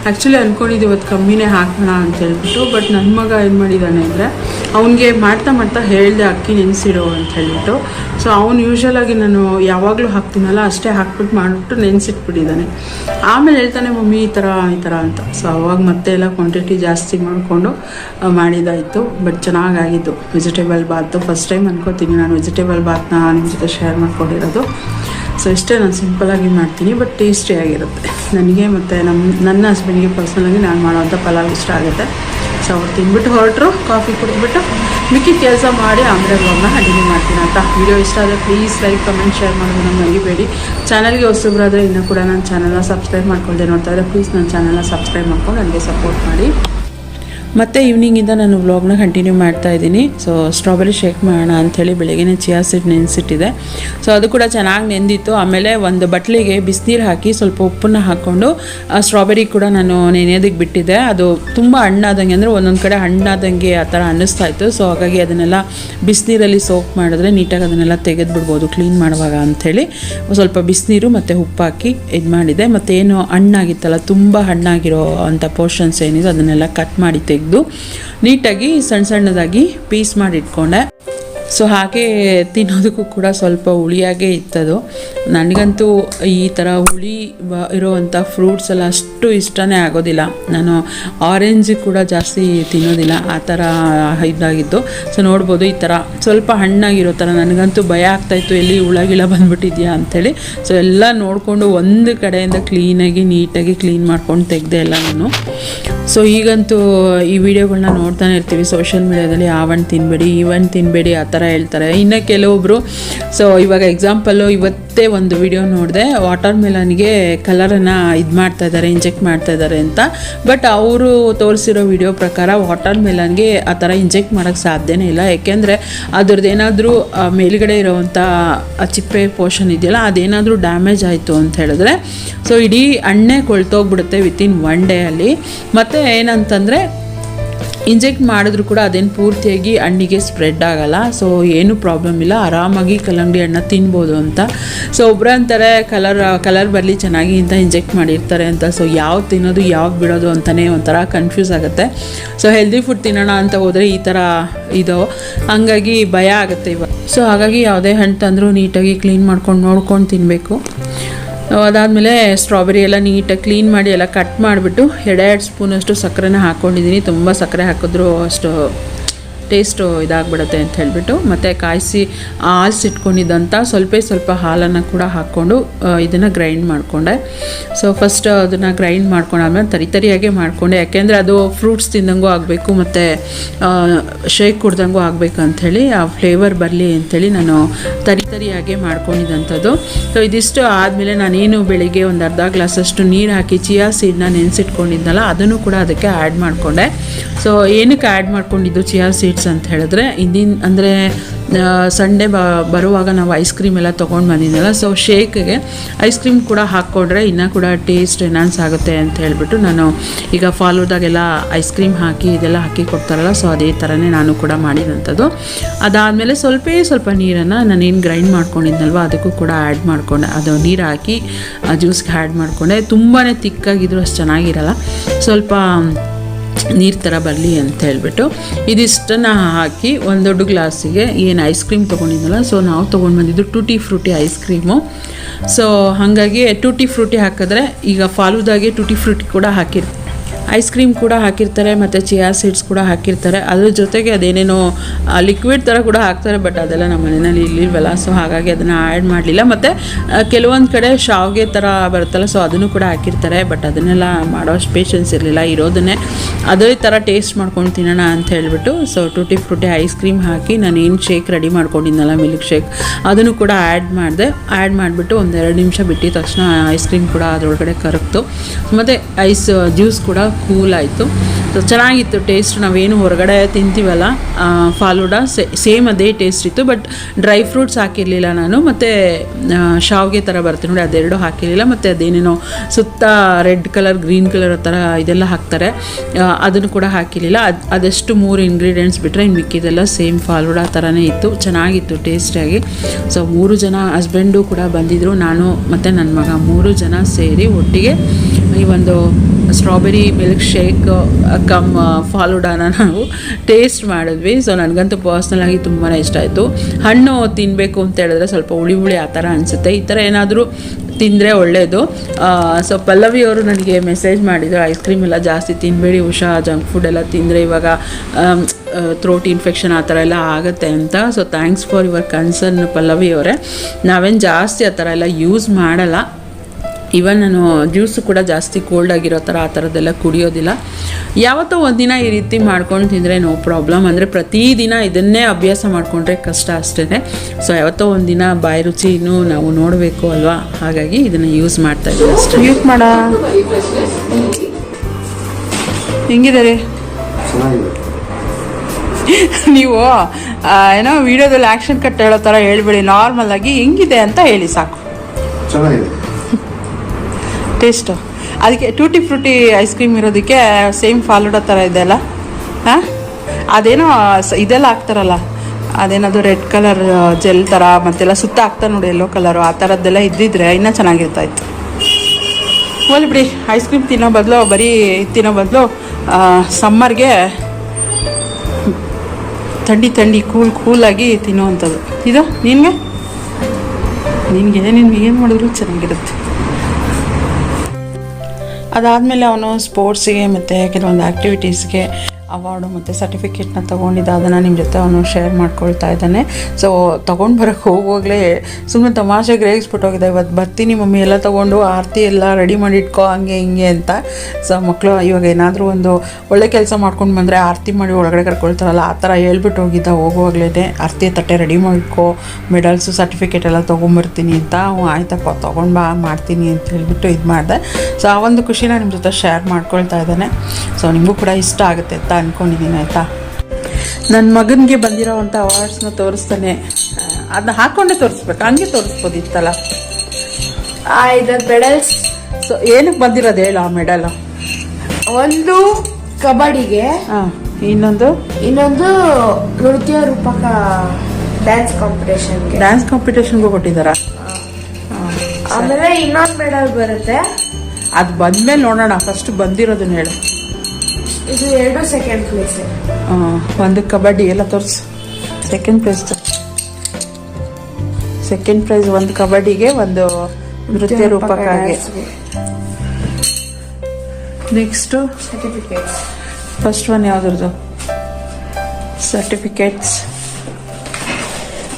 ಆ್ಯಕ್ಚುಲಿ ಅಂದ್ಕೊಂಡಿದ್ದು ಇವತ್ತು ಕಮ್ಮಿನೇ ಹಾಕೋಣ ಅಂತ ಹೇಳ್ಬಿಟ್ಟು ಬಟ್ ನನ್ನ ಮಗ ಏನು ಮಾಡಿದ್ದಾನೆ ಅಂದರೆ, ಅವನಿಗೆ ಮಾಡ್ತಾ ಮಾಡ್ತಾ ಹೇಳಿದೆ ಅಕ್ಕಿ ನೆನೆಸಿಡು ಅಂತ ಹೇಳ್ಬಿಟ್ಟು. ಸೊ ಅವ್ನು ಯೂಶ್ವಲಾಗಿ ನಾನು ಯಾವಾಗಲೂ ಹಾಕ್ತೀನಲ್ಲ, ಅಷ್ಟೇ ಹಾಕ್ಬಿಟ್ಟು ಮಾಡಿಬಿಟ್ಟು ನೆನೆಸಿಟ್ಬಿಟ್ಟಿದ್ದಾನೆ. ಆಮೇಲೆ ಹೇಳ್ತಾನೆ, ಮಮ್ಮಿ, ಈ ಥರ ಈ ಥರ ಅಂತ. ಸೊ ಅವಾಗ ಮತ್ತೆ ಎಲ್ಲ ಕ್ವಾಂಟಿಟಿ ಜಾಸ್ತಿ ಮಾಡಿಕೊಂಡು ಮಾಡಿದಾಯಿತು. ಬಟ್ ಚೆನ್ನಾಗಾಗಿತ್ತು ವೆಜಿಟೇಬಲ್ ಬಾತು ಫಸ್ಟ್ ಟೈಮ್ ಅನ್ಕೋತೀನಿ ನಾನು. ವೆಜಿಟೇಬಲ್ ಬಾತ್ನ ನಿಮ್ಮ ಜೊತೆ ಶೇರ್ ಮಾಡ್ಕೊಂಡಿರೋದು. ಸೊ ಇಷ್ಟೇ ನಾನು ಸಿಂಪಲ್ಲಾಗಿ ಮಾಡ್ತೀನಿ ಬಟ್ ಟೇಸ್ಟಿಯಾಗಿರುತ್ತೆ ನನಗೆ ಮತ್ತು ನಮ್ಮ ನನ್ನ ಹಸ್ಬೆಂಡ್ಗೆ ಪರ್ಸ್ನಲಾಗಿ ನಾನು ಮಾಡೋವಂಥ ಪಲಾವ್ ಇಷ್ಟ ಆಗುತ್ತೆ. ಸೊ ಅವ್ರು ತಿಂದ್ಬಿಟ್ಟು ಹೊರಟರು ಕಾಫಿ ಕುಡಿದ್ಬಿಟ್ಟು ಮಿಕ್ಕಿ ಕೆಲಸ ಮಾಡಿ ಆಮೇಲೆ ಬ್ಲಾಗ್ನ ಅಡುಗೆ ಮಾಡ್ತೀನಿ ಅಂತ. ವಿಡಿಯೋ ಇಷ್ಟ ಆದರೆ ಪ್ಲೀಸ್ ಲೈಕ್ ಕಮೆಂಟ್ ಶೇರ್ ಮಾಡೋದನ್ನು ಮರಿಬೇಡಿ ಚಾನಲ್ಗೆ ಹೊಸಬ್ರಾದರೆ ಇನ್ನೂ ಕೂಡ ನನ್ನ ಚಾನಲ್ನ ಸಬ್ಸ್ಕ್ರೈಬ್ ಮಾಡ್ಕೊಳ್ದೆ ನೋಡ್ತಾ ಇದ್ದರೆ ಪ್ಲೀಸ್ ನನ್ನ ಚಾನಲ್ನ ಸಬ್ಸ್ಕ್ರೈಬ್ ಮಾಡ್ಕೊಂಡು ನನಗೆ ಸಪೋರ್ಟ್ ಮಾಡಿ. ಮತ್ತು ಈವ್ನಿಂಗಿಂದ ನಾನು ವ್ಲಾಗ್ನ ಕಂಟಿನ್ಯೂ ಮಾಡ್ತಾ ಇದ್ದೀನಿ. ಸೊ ಸ್ಟ್ರಾಬೆರಿ ಶೇಕ್ ಮಾಡೋಣ ಅಂಥೇಳಿ ಬೆಳಗ್ಗೆ ಚಿಯಾ ಸೀಡ್ ನೆನೆಸಿಟ್ಟಿದೆ. ಸೊ ಅದು ಕೂಡ ಚೆನ್ನಾಗಿ ನೆಂದಿತ್ತು. ಆಮೇಲೆ ಒಂದು ಬಟ್ಲಿಗೆ ಬಿಸಿನೀರು ಹಾಕಿ ಸ್ವಲ್ಪ ಉಪ್ಪನ್ನ ಹಾಕ್ಕೊಂಡು, ಆ ಸ್ಟ್ರಾಬೆರಿ ಕೂಡ ನಾನು ನೆನೆಯೋದಕ್ಕೆ ಬಿಟ್ಟಿದ್ದೆ. ಅದು ತುಂಬ ಹಣ್ಣಾದಂಗೆ, ಅಂದರೆ ಒಂದೊಂದು ಕಡೆ ಹಣ್ಣಾದಂಗೆ ಆ ಥರ ಅನ್ನಿಸ್ತಾ ಇತ್ತು. ಸೊ ಹಾಗಾಗಿ ಅದನ್ನೆಲ್ಲ ಬಿಸಿನೀರಲ್ಲಿ ಸೋಕ್ ಮಾಡಿದ್ರೆ ನೀಟಾಗಿ ಅದನ್ನೆಲ್ಲ ತೆಗೆದು ಬಿಡ್ಬೋದು ಕ್ಲೀನ್ ಮಾಡುವಾಗ ಅಂಥೇಳಿ. ಸ್ವಲ್ಪ ಬಿಸಿನೀರು ಮತ್ತು ಉಪ್ಪು ಹಾಕಿ ಇದು ಮಾಡಿದೆ ಮತ್ತು ಏನು ಹಣ್ಣಾಗಿತ್ತಲ್ಲ, ತುಂಬ ಹಣ್ಣಾಗಿರೋ ಅಂಥ ಪೋರ್ಷನ್ಸ್ ಏನಿದೆ, ಅದನ್ನೆಲ್ಲ ಕಟ್ ಮಾಡಿ ನೀಟಾಗಿ ಸಣ್ಣ ಸಣ್ಣದಾಗಿ ಪೀಸ್ ಮಾಡಿ ಇಟ್ಕೊಂಡೆ. ಸೊ ಹಾಗೆ ತಿನ್ನೋದಕ್ಕೂ ಕೂಡ ಸ್ವಲ್ಪ ಹುಳಿಯಾಗೇ ಇತ್ತದು. ನನಗಂತೂ ಈ ಥರ ಹುಳಿ ಬ- ಇರೋವಂಥ ಫ್ರೂಟ್ಸ್ ಎಲ್ಲ ಅಷ್ಟು ಇಷ್ಟನೇ ಆಗೋದಿಲ್ಲ. ನಾನು ಆರೆಂಜ್ ಕೂಡ ಜಾಸ್ತಿ ತಿನ್ನೋದಿಲ್ಲ. ಆ ಥರ ಇದಾಗಿತ್ತು ಸೊ ನೋಡ್ಬೋದು ಈ ಥರ ಸ್ವಲ್ಪ ಹಣ್ಣಾಗಿರೋ ಥರ. ನನಗಂತೂ ಭಯ ಆಗ್ತಾಯಿತ್ತು ಎಲ್ಲಿ ಹುಳ ಗಿಳ ಬಂದ್ಬಿಟ್ಟಿದ್ಯಾ ಅಂಥೇಳಿ. ಸೊ ಎಲ್ಲ ನೋಡಿಕೊಂಡು ಒಂದು ಕಡೆಯಿಂದ ಕ್ಲೀನಾಗಿ, ನೀಟಾಗಿ ಕ್ಲೀನ್ ಮಾಡ್ಕೊಂಡು ತೆಗೆದೆ ಎಲ್ಲ ನಾನು. ಸೊ ಈಗಂತೂ ಈ ವಿಡಿಯೋಗಳನ್ನ ನೋಡ್ತಾನೆ ಇರ್ತೀವಿ. ಸೋಷಿಯಲ್ ಮೀಡಿಯಾದಲ್ಲಿ ಆ ಹಣ್ಣು ತಿನ್ನಬೇಡಿ ಈ ತಿನ್ನಬೇಡಿ ಆ ಹೇಳ್ತಾರೆ. ಇನ್ನು ಕೆಲವೊಬ್ಬರು ಸೊ ಇವಾಗ ಎಕ್ಸಾಂಪಲ್ಲು ಇವತ್ತೇ ಒಂದು ವಿಡಿಯೋ ನೋಡಿದೆ ವಾಟರ್ ಮೆಲನ್ಗೆ ಕಲರನ್ನು ಇದು ಮಾಡ್ತಾ ಇದ್ದಾರೆ ಇಂಜೆಕ್ಟ್ ಮಾಡ್ತಾ ಇದ್ದಾರೆ ಅಂತ. ಬಟ್ ಅವರು ತೋರಿಸಿರೋ ವಿಡಿಯೋ ಪ್ರಕಾರ ವಾಟರ್ ಮೆಲನ್ಗೆ ಆ ಥರ ಇಂಜೆಕ್ಟ್ ಮಾಡೋಕ್ಕೆ ಸಾಧ್ಯನೇ ಇಲ್ಲ. ಯಾಕೆಂದರೆ ಅದ್ರದ್ದು ಏನಾದರೂ ಮೇಲ್ಗಡೆ ಇರೋವಂಥ ಚಿಪ್ಪೆ ಪೋರ್ಷನ್ ಇದೆಯಲ್ಲ, ಅದೇನಾದರೂ ಡ್ಯಾಮೇಜ್ ಆಯಿತು ಅಂತ ಹೇಳಿದ್ರೆ ಸೊ ಇಡೀ ಹಣ್ಣೆ ಕೊಳ್ತೋಗ್ಬಿಡುತ್ತೆ ವಿತಿನ್ ಒನ್ ಡೇ ಅಲ್ಲಿ. ಮತ್ತು ಏನಂತಂದರೆ ಇಂಜೆಕ್ಟ್ ಮಾಡಿದ್ರು ಕೂಡ ಅದೇನು ಪೂರ್ತಿಯಾಗಿ ಹಣ್ಣಿಗೆ ಸ್ಪ್ರೆಡ್ ಆಗಲ್ಲ. ಸೊ ಏನು ಪ್ರಾಬ್ಲಮ್ ಇಲ್ಲ. ಆರಾಮಾಗಿ ಕಲ್ಲಂಗಡಿ ಹಣ್ಣ ತಿನ್ಬೋದು ಅಂತ. ಸೊ ಒಬ್ರು ಅಂತಾರೆ ಕಲರ್ ಕಲರ್ ಬರಲಿ ಚೆನ್ನಾಗಿ ಅಂತ ಇಂಜೆಕ್ಟ್ ಮಾಡಿರ್ತಾರೆ ಅಂತ. ಸೊ ಯಾವ್ದು ತಿನ್ನೋದು, ಯಾವ್ದು ಬಿಡೋದು ಅಂತಲೇ ಒಂಥರ ಕನ್ಫ್ಯೂಸ್ ಆಗುತ್ತೆ. ಸೊ ಹೆಲ್ದಿ ಫುಡ್ ತಿನ್ನೋಣ ಅಂತ ಹೋದರೆ ಈ ಥರ ಇದು. ಹಂಗಾಗಿ ಭಯ ಆಗುತ್ತೆ ಇವಾಗ. ಸೊ ಹಾಗಾಗಿ ಯಾವುದೇ ಹಣ್ಣು ತಂದರೂ ನೀಟಾಗಿ ಕ್ಲೀನ್ ಮಾಡ್ಕೊಂಡು ನೋಡ್ಕೊಂಡು ತಿನ್ನಬೇಕು ಅದಾದಮೇಲೆ ಸ್ಟ್ರಾಬೆರಿ ಎಲ್ಲ ನೀಟಾಗಿ ಕ್ಲೀನ್ ಮಾಡಿ ಎಲ್ಲ ಕಟ್ ಮಾಡಿಬಿಟ್ಟು ಎರಡೆರಡು ಸ್ಪೂನಷ್ಟು ಸಕ್ಕರೆನ ಹಾಕ್ಕೊಂಡಿದ್ದೀನಿ ತುಂಬ ಸಕ್ಕರೆ ಹಾಕಿದ್ರು ಅಷ್ಟು ಟೇಸ್ಟು ಇದಾಗ್ಬಿಡುತ್ತೆ ಅಂತ ಹೇಳಿಬಿಟ್ಟು ಮತ್ತು ಕಾಯಿಸಿ ಆಲ್ಸಿಟ್ಕೊಂಡಿದ್ದಂಥ ಸ್ವಲ್ಪ ಸ್ವಲ್ಪ ಹಾಲನ್ನು ಕೂಡ ಹಾಕ್ಕೊಂಡು ಇದನ್ನು ಗ್ರೈಂಡ್ ಮಾಡಿಕೊಂಡೆ. ಸೊ ಫಸ್ಟ್ ಅದನ್ನು ಗ್ರೈಂಡ್ ಮಾಡ್ಕೊಂಡಾದ್ಮೇಲೆ ತರಿ ತರಿಯಾಗೆ ಮಾಡಿಕೊಂಡೆ. ಯಾಕೆಂದರೆ ಅದು ಫ್ರೂಟ್ಸ್ ತಿಂದಂಗೂ ಆಗಬೇಕು ಮತ್ತು ಶೇಕ್ ಕುಡ್ದಂಗೂ ಆಗಬೇಕು ಅಂಥೇಳಿ ಆ ಫ್ಲೇವರ್ ಬರಲಿ ಅಂಥೇಳಿ ನಾನು ತರಿ ತರಿಯಾಗೆ ಮಾಡ್ಕೊಂಡಿದ್ದಂಥದ್ದು. ಸೊ ಇದಿಷ್ಟು ಆದಮೇಲೆ ನಾನೇನು ಬೆಳಿಗ್ಗೆ ಒಂದು ಅರ್ಧ ಗ್ಲಾಸಷ್ಟು ನೀರು ಹಾಕಿ ಚಿಯಾ ಸೀಡ್ನ ನೆನೆಸಿಟ್ಕೊಂಡಿದ್ದಲ್ಲ ಅದನ್ನು ಕೂಡ ಅದಕ್ಕೆ ಆ್ಯಡ್ ಮಾಡಿಕೊಂಡೆ. ಸೊ ಏನಕ್ಕೆ ಆ್ಯಡ್ ಮಾಡ್ಕೊಂಡಿದ್ದು ಚಿಯಾ ಸೀಡ್ಸ್ ಅಂತ ಹೇಳಿದ್ರೆ, ಇಂದಿನ ಅಂದರೆ ಸಂಡೇ ಬ, ಬರುವಾಗ ನಾವು ಐಸ್ ಕ್ರೀಮ್ ಎಲ್ಲ ತೊಗೊಂಡು ಬಂದಿದ್ದೆಲ್ಲ ಸೊ ಶೇಕ್ಗೆ ಐಸ್ ಕ್ರೀಮ್ ಕೂಡ ಹಾಕ್ಕೊಂಡ್ರೆ ಇನ್ನೂ ಕೂಡ ಟೇಸ್ಟ್ ಎನ್ಹಾನ್ಸ್ ಆಗುತ್ತೆ ಅಂತ ಹೇಳಿಬಿಟ್ಟು ನಾನು ಈಗ ಫಾಲೋದಾಗೆಲ್ಲ ಐಸ್ ಕ್ರೀಮ್ ಹಾಕಿ, ಇದೆಲ್ಲ ಹಾಕಿ ಕೊಡ್ತಾರಲ್ಲ ಸೊ ಅದೇ ಥರನೇ ನಾನು ಕೂಡ ಮಾಡಿದಂಥದ್ದು. ಅದಾದಮೇಲೆ ಸ್ವಲ್ಪ ಸ್ವಲ್ಪ ನೀರನ್ನು ನಾನೇನು ಗ್ರೈಂಡ್ ಮಾಡ್ಕೊಂಡಿದ್ನಲ್ವ, ಅದಕ್ಕೂ ಕೂಡ ಆ್ಯಡ್ ಮಾಡಿಕೊಂಡೆ, ಅದು ನೀರು ಹಾಕಿ ಜ್ಯೂಸ್ಗೆ ಆ್ಯಡ್ ಮಾಡಿಕೊಂಡೆ. ತುಂಬಾ ತಿಕ್ಕಾಗಿದ್ರು ಅಷ್ಟು ಚೆನ್ನಾಗಿರಲ್ಲ. ಸ್ವಲ್ಪ ನೀರು ಥರ ಬರಲಿ ಅಂತ ಹೇಳ್ಬಿಟ್ಟು ಇದಿಷ್ಟನ್ನು ಹಾಕಿ ಒಂದು ದೊಡ್ಡ ಗ್ಲಾಸಿಗೆ ಏನು ಐಸ್ ಕ್ರೀಮ್ ತೊಗೊಂಡಿದ್ದಲ್ಲ ಸೊ ನಾವು ತೊಗೊಂಡು ಬಂದಿದ್ದು tutti frutti ice cream so ಹಾಗಾಗಿ ಟೂಟಿ ಫ್ರೂಟಿ ಹಾಕಿದ್ರೆ ಈಗ ಫಾಲೂದಾಗೆ ಟೂಟಿ ಫ್ರೂಟಿ ಕೂಡ ಹಾಕಿರ್ತೀವಿ ಐಸ್ ಕ್ರೀಮ್ ಕೂಡ ಹಾಕಿರ್ತಾರೆ, ಮತ್ತು ಚಿಯಾ ಸೀಡ್ಸ್ ಕೂಡ ಹಾಕಿರ್ತಾರೆ. ಅದ್ರ ಜೊತೆಗೆ ಅದೇನೇನೋ ಲಿಕ್ವಿಡ್ ಥರ ಕೂಡ ಹಾಕ್ತಾರೆ ಬಟ್ ಅದೆಲ್ಲ ನಮ್ಮ ಮನೆಯಲ್ಲಿ ಇಲ್ಲಿಲ್ವಲ್ಲ ಸೊ ಹಾಗಾಗಿ ಅದನ್ನು ಆ್ಯಡ್ ಮಾಡಲಿಲ್ಲ. ಮತ್ತು ಕೆಲವೊಂದು ಕಡೆ ಶಾವ್ಗೆ ಥರ ಬರುತ್ತಲ್ಲ ಸೊ ಅದನ್ನು ಕೂಡ ಹಾಕಿರ್ತಾರೆ ಬಟ್ ಅದನ್ನೆಲ್ಲ ಮಾಡೋಷ್ಟು ಪೇಷನ್ಸ್ ಇರಲಿಲ್ಲ ಇರೋದನ್ನೇ. ಅದೇ ಥರ ಟೇಸ್ಟ್ ಮಾಡ್ಕೊಂಡು ತಿನ್ನೋಣ ಅಂತ ಹೇಳಿಬಿಟ್ಟು so tutti frutti ice cream ಹಾಕಿ ನಾನು ಏನು ಶೇಕ್ ರೆಡಿ ಮಾಡ್ಕೊಂಡಿದ್ನಲ್ಲ ಮಿಲ್ಕ್ ಶೇಕ್ ಅದನ್ನು ಕೂಡ ಆ್ಯಡ್ ಮಾಡಿದೆ. ಆ್ಯಡ್ ಮಾಡಿಬಿಟ್ಟು ಒಂದೆರಡು ನಿಮಿಷ ಬಿಟ್ಟಿದ ತಕ್ಷಣ ಐಸ್ ಕ್ರೀಮ್ ಕೂಡ ಅದರೊಳಗಡೆ ಕರಗ್ತು. ಮತ್ತು ಐಸ್ ಜ್ಯೂಸ್ ಕೂಡ ಕೂಲ್ ಆಯಿತು. ಸೊ ಚೆನ್ನಾಗಿತ್ತು ಟೇಸ್ಟ್ ನಾವೇನು ಹೊರಗಡೆ ತಿಂತೀವಲ್ಲ ಫಾಲೂಡಾ ಸೇಮ್ ಅದೇ ಟೇಸ್ಟ್ ಇತ್ತು. ಬಟ್ ಡ್ರೈ ಫ್ರೂಟ್ಸ್ ಹಾಕಿರಲಿಲ್ಲ ನಾನು. ಮತ್ತು ಶಾವಿಗೆ ಥರ ಬರ್ತೀನಿ ನೋಡಿ, ಅದೆರಡು ಹಾಕಿರಲಿಲ್ಲ. ಮತ್ತು ಅದೇನೇನೋ ಸುತ್ತ ರೆಡ್ ಕಲರ್, ಗ್ರೀನ್ ಕಲರ್ ಥರ ಇದೆಲ್ಲ ಹಾಕ್ತಾರೆ. ಅದನ್ನು ಕೂಡ ಹಾಕಿರಲಿಲ್ಲ. ಅದು, ಅದೆಷ್ಟು ಮೂರು ಇಂಗ್ರೀಡಿಯೆಂಟ್ಸ್ ಬಿಟ್ಟರೆ ಇನ್ನು ಮಿಕ್ಕಿದೆಲ್ಲ ಸೇಮ್ ಫಾಲೂಡಾ ಥರನೇ ಇತ್ತು. ಚೆನ್ನಾಗಿತ್ತು ಟೇಸ್ಟಿಯಾಗಿ ಸೊ ಮೂರು ಜನ ಹಸ್ಬೆಂಡು ಕೂಡ ಬಂದಿದ್ದರು ನಾನು ಮತ್ತು ನನ್ನ ಮಗ ಮೂರು ಜನ ಸೇರಿ ಒಟ್ಟಿಗೆ ಈ ಒಂದು ಸ್ಟ್ರಾಬೆರಿ ಮಿಲ್ಕ್ ಶೇಕ್ ಕಮ್ ಫಾಲೂಡಾನ ನಾವು ಟೇಸ್ಟ್ ಮಾಡಿದ್ವಿ. ಸೊ ನನಗಂತೂ ಪರ್ಸ್ನಲಾಗಿ ತುಂಬಾ ಇಷ್ಟ ಆಯಿತು. ಹಣ್ಣು ತಿನ್ನಬೇಕು ಅಂತ ಹೇಳಿದ್ರೆ ಸ್ವಲ್ಪ ಹುಳಿ ಹುಳಿ ಆ ಥರ ಅನಿಸುತ್ತೆ. ಈ ಥರ ಏನಾದರೂ ತಿಂದರೆ ಒಳ್ಳೆಯದು ಸೊ ಪಲ್ಲವಿ ಅವರು ನನಗೆ ಮೆಸೇಜ್ ಮಾಡಿದರು ಐಸ್ ಕ್ರೀಮ್ ಎಲ್ಲ ಜಾಸ್ತಿ ತಿನ್ನಬೇಡಿ ಉಷಾ ಜಂಕ್ ಫುಡ್ ಎಲ್ಲ ತಿಂದರೆ ಇವಾಗ ಥ್ರೋಟ್ ಇನ್ಫೆಕ್ಷನ್ ಆ ಥರ ಎಲ್ಲ ಆಗುತ್ತೆ ಅಂತ. So thanks for your concern Pallavi ಅವರೇ. ನಾವೇನು ಜಾಸ್ತಿ ಆ ಥರ ಎಲ್ಲ ಯೂಸ್ ಮಾಡಲ್ಲ. ಇವನ್ ನಾನು ಜ್ಯೂಸು ಕೂಡ ಜಾಸ್ತಿ ಕೋಲ್ಡ್ ಆಗಿರೋ ಥರ ಆ ಥರದ್ದೆಲ್ಲ ಕುಡಿಯೋದಿಲ್ಲ. ಯಾವತ್ತೋ ಒಂದಿನ ಈ ರೀತಿ ಮಾಡ್ಕೊಂಡು ತಿಂದರೆ ನೋ ಪ್ರಾಬ್ಲಮ್ ಅಂದರೆ ಪ್ರತಿದಿನ ಇದನ್ನೇ ಅಭ್ಯಾಸ ಮಾಡಿಕೊಂಡ್ರೆ ಕಷ್ಟ ಅಷ್ಟೇ ಸೊ ಯಾವತ್ತೋ ಒಂದಿನ ಬಾಯಿ ರುಚಿನೂ ನಾವು ನೋಡಬೇಕು ಅಲ್ವಾ? ಹಾಗಾಗಿ ಇದನ್ನು ಯೂಸ್ ಮಾಡ್ತಾ ಇದ್ದೀವಿ ಅಷ್ಟೇ. ಯೂಸ್ ಮಾಡ. ಹೆಂಗಿದ್ದಾರೆ? ರೀ ನೀವು ಏನೋ ವಿಡಿಯೋದಲ್ಲಿ ಆ್ಯಕ್ಷನ್ ಕಟ್ ಹೇಳೋ ಥರ ಹೇಳ್ಬೇಡಿ. ನಾರ್ಮಲ್ ಆಗಿ ಹೆಂಗಿದೆ ಅಂತ ಹೇಳಿ ಸಾಕು. ಚೆನ್ನಾಗಿದೆ. ಟೇಸ್ಟು ಅದಕ್ಕೆ ಟೂಟಿ ಫ್ರೂಟಿ ಐಸ್ ಕ್ರೀಮ್ ಇರೋದಕ್ಕೆ ಸೇಮ್ ಫಾಲೂಡ ಥರ ಇದೆ ಅಲ್ಲ? ಹಾಂ? ಅದೇನೋ ಇದೆಲ್ಲ ಹಾಕ್ತಾರಲ್ಲ? ಅದೇನದು ರೆಡ್ ಕಲರ್ ಜೆಲ್ ಥರ ಮತ್ತೆಲ್ಲ ಸುತ್ತ ಹಾಕ್ತಾರೆ ನೋಡಿ ಎಲ್ಲೋ ಕಲರು ಆ ಥರದ್ದೆಲ್ಲ ಇದ್ದಿದ್ರೆ ಇನ್ನೂ ಚೆನ್ನಾಗಿರ್ತಾಯಿತ್ತು. ಹೋಲಿ ಬಿಡಿ ಐಸ್ ಕ್ರೀಮ್ ತಿನ್ನೋ ಬದಲು, ಬರೀ ತಿನ್ನೋ ಬದಲು ಸಮ್ಮರ್ಗೆ ಥಂಡಿ ಥಂಡಿ ಕೂಲ್ ಕೂಲಾಗಿ ತಿನ್ನೋವಂಥದ್ದು. ಇದು, ನಿನಗೆ? ನಿನಗೆ, ನಿನ್ಗೆ ಏನು ಮಾಡಿದ್ರು ಚೆನ್ನಾಗಿರುತ್ತೆ. ಅದಾದಮೇಲೆ ಅವನು ಸ್ಪೋರ್ಟ್ಸಿಗೆ ಮತ್ತು ಕೆಲವೊಂದು ಆ್ಯಕ್ಟಿವಿಟೀಸ್ಗೆ ಅವಾರ್ಡು ಮತ್ತು ಸರ್ಟಿಫಿಕೇಟ್ನ ತೊಗೊಂಡಿದ್ದ, ಅದನ್ನು ನಿಮ್ಮ ಜೊತೆ ಅವನು ಶೇರ್ ಮಾಡ್ಕೊಳ್ತಾ ಇದ್ದಾನೆ. ಸೊ ತೊಗೊಂಡು ಬರೋಕ್ಕೆ ಹೋಗುವಾಗಲೇ ಸುಮ್ಮನೆ ತಮಾಷೆ ರೇಗಿಸ್ಬಿಟ್ಟೋಗಿದೆ ಇವತ್ತು ಬರ್ತೀನಿ ಮಮ್ಮಿ, ಎಲ್ಲ ತೊಗೊಂಡು ಆರತಿ ಎಲ್ಲ ರೆಡಿ ಮಾಡಿ ಇಟ್ಕೋ ಹಂಗೆ ಹಿಂಗೆ ಅಂತ. ಸೊ ಮಕ್ಕಳು ಇವಾಗ ಏನಾದರೂ ಒಂದು ಒಳ್ಳೆ ಕೆಲಸ ಮಾಡ್ಕೊಂಡು ಬಂದರೆ ಆರತಿ ಮಾಡಿ ಒಳಗಡೆ ಕರ್ಕೊಳ್ತಾರಲ್ಲ, ಆ ಥರ ಹೇಳ್ಬಿಟ್ಟು ಹೋಗಿದ್ದ. ಹೋಗುವಾಗಲೇ ಆರತಿ ತಟ್ಟೆ ರೆಡಿ ಮಾಡಿಕೊ ಮೆಡಲ್ಸು ಸರ್ಟಿಫಿಕೇಟ್ ಎಲ್ಲ ತೊಗೊಂಬರ್ತೀನಿ ಅಂತ. ಹ್ಞೂ, ಆಯ್ತಪ್ಪ, ತೊಗೊಂಡು ಬಾ, ಮಾಡ್ತೀನಿ ಅಂತ ಹೇಳ್ಬಿಟ್ಟು ಇದು ಮಾಡಿದೆ. ಸೊ ಆ ಒಂದು ಖುಷಿನ ನಿಮ್ಮ ಜೊತೆ ಶೇರ್ ಮಾಡ್ಕೊಳ್ತಾ ಇದ್ದಾನೆ. ಸೊ ನಿಮಗೂ ಕೂಡ ಇಷ್ಟ ಆಗುತ್ತೆ ಅಂತ ಅಂದ್ಕೊಂಡಿದ್ದೀನಿ ಆಯಿತಾ? ನನ್ನ ಮಗನಿಗೆ ಬಂದಿರೋವಂಥ ಅವಾರ್ಡ್ಸ್ನ ತೋರಿಸ್ತಾನೆ. ಅದನ್ನ ಹಾಕ್ಕೊಂಡೇ ತೋರಿಸ್ಬೇಕು. ಹಂಗೆ ತೋರಿಸ್ಬೋದಿತ್ತಲ್ಲ? ಆ ಇದು ಮೆಡಲ್ಸ್ ಸೊ ಏನಕ್ಕೆ ಬಂದಿರೋದು ಹೇಳು ಆ ಮೆಡಲು ಒಂದು ಕಬಡ್ಡಿಗೆ ಹಾಂ ಇನ್ನೊಂದು? ಇನ್ನೊಂದು ನೃತ್ಯ ರೂಪಕ ಡ್ಯಾನ್ಸ್ ಕಾಂಪಿಟೇಷನ್ಗೆ ಡ್ಯಾನ್ಸ್ ಕಾಂಪಿಟೇಷನ್ಗೂ ಕೊಟ್ಟಿದ್ದಾರಾ? ಆಮೇಲೆ ಇನ್ನೊಂದು ಮೆಡಲ್ ಬರುತ್ತೆ. ಅದು ಬಂದ್ಮೇಲೆ ನೋಡೋಣ. ಫಸ್ಟ್ ಬಂದಿರೋದನ್ನ ಹೇಳು. ಇದು ಎರಡು ಸೆಕೆಂಡ್ ಪ್ಲೇಸ್ ಒಂದು ಕಬಡ್ಡಿ ಎಲ್ಲ ತೋರಿಸು. ಸೆಕೆಂಡ್ ಪ್ರೈಸ್ ಸೆಕೆಂಡ್ ಪ್ರೈಸ್ ಒಂದು ಕಬಡ್ಡಿಗೆ ಒಂದು ನೃತ್ಯ ರೂಪಕ್ಕಾಗಿ. ನೆಕ್ಸ್ಟು ಸರ್ಟಿಫಿಕೇಟ್ಸ್ ಫಸ್ಟ್ ಒನ್ ಯಾವ್ದ್ರದ್ದು? ಸರ್ಟಿಫಿಕೇಟ್ಸ್